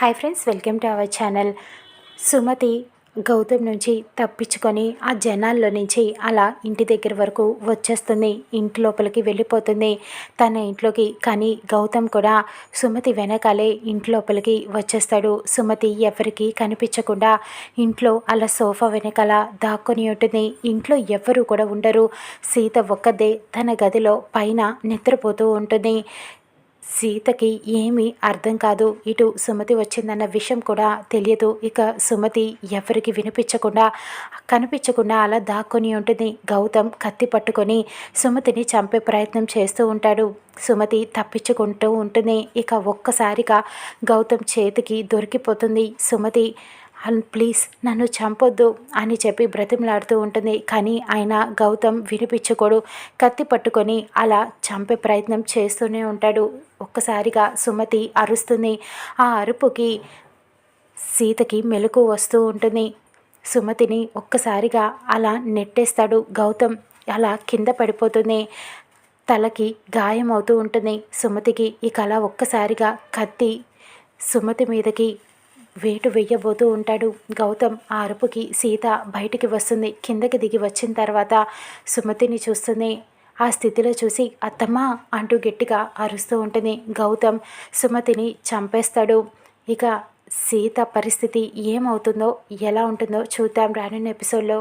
Hi friends welcome to our channel. Sumathi Gautam నుంచి తప్పించుకొని ఆ జనాల్లో నుంచి అలా ఇంటి దగ్గర వరకు వచ్చేస్తుంది. ఇంటి లోపలికి వెళ్ళిపోతుంది. తన ఇంట్లోకి కానీ గౌతమ్ కూడా సుమతి వెనకాలే ఇంటి లోపలికి వచ్చేస్తాడు. సుమతి ఎవరికి కనిపించకుండా ఇంట్లో అలా సోఫా వెనకాల దాక్కొని ఉంటుంది. ఇంట్లో ఎవరు కూడా ఉండరు. సీత ఒక్కదే తన గదిలో పైన నిద్రపోతూ ఉంటుంది. సీతకి ఏమీ అర్థం కాదు. ఇటు సుమతి వచ్చిందన్న విషయం కూడా తెలియదు. ఇక సుమతి ఎవరికి వినిపించకుండా కనిపించకుండా అలా దాక్కొని ఉంటుంది. గౌతమ్ కత్తి పట్టుకొని సుమతిని చంపే ప్రయత్నం చేస్తూ ఉంటాడు. సుమతి తప్పించుకుంటూ ఉంటుంది. ఇక ఒక్కసారిగా గౌతమ్ చేతికి దొరికిపోతుంది. సుమతి అండ్ ప్లీజ్ నన్ను చంపొద్దు అని చెప్పి బ్రతిమలాడుతూ ఉంటుంది. కానీ ఆయన గౌతమ్ వినిపించుకోడు కత్తి పట్టుకొని అలా చంపే ప్రయత్నం చేస్తూనే ఉంటాడు. ఒక్కసారిగా సుమతి అరుస్తుంది. ఆ అరుపుకి సీతకి మెలకు వస్తూ ఉంటుంది. సుమతిని ఒక్కసారిగా అలా నెట్టేస్తాడు గౌతమ్. అలా కింద పడిపోతుంది. తలకి గాయం అవుతూ ఉంటుంది. సుమతికి ఇక అలా ఒక్కసారిగా కత్తి సుమతి మీదకి వేటు వెయ్యబోతూ ఉంటాడు. గౌతమ్ ఆ అరుపుకి సీత బయటికి వస్తుంది. కిందకి దిగి వచ్చిన తర్వాత సుమతిని చూస్తుంది. ఆ స్థితిలో చూసి అత్తమ్మ అంటూ గట్టిగా అరుస్తూ ఉంటుంది. గౌతమ్ సుమతిని చంపేస్తాడు. ఇక సీత పరిస్థితి ఏమవుతుందో ఎలా ఉంటుందో చూద్దాం రానున్న ఎపిసోడ్లో.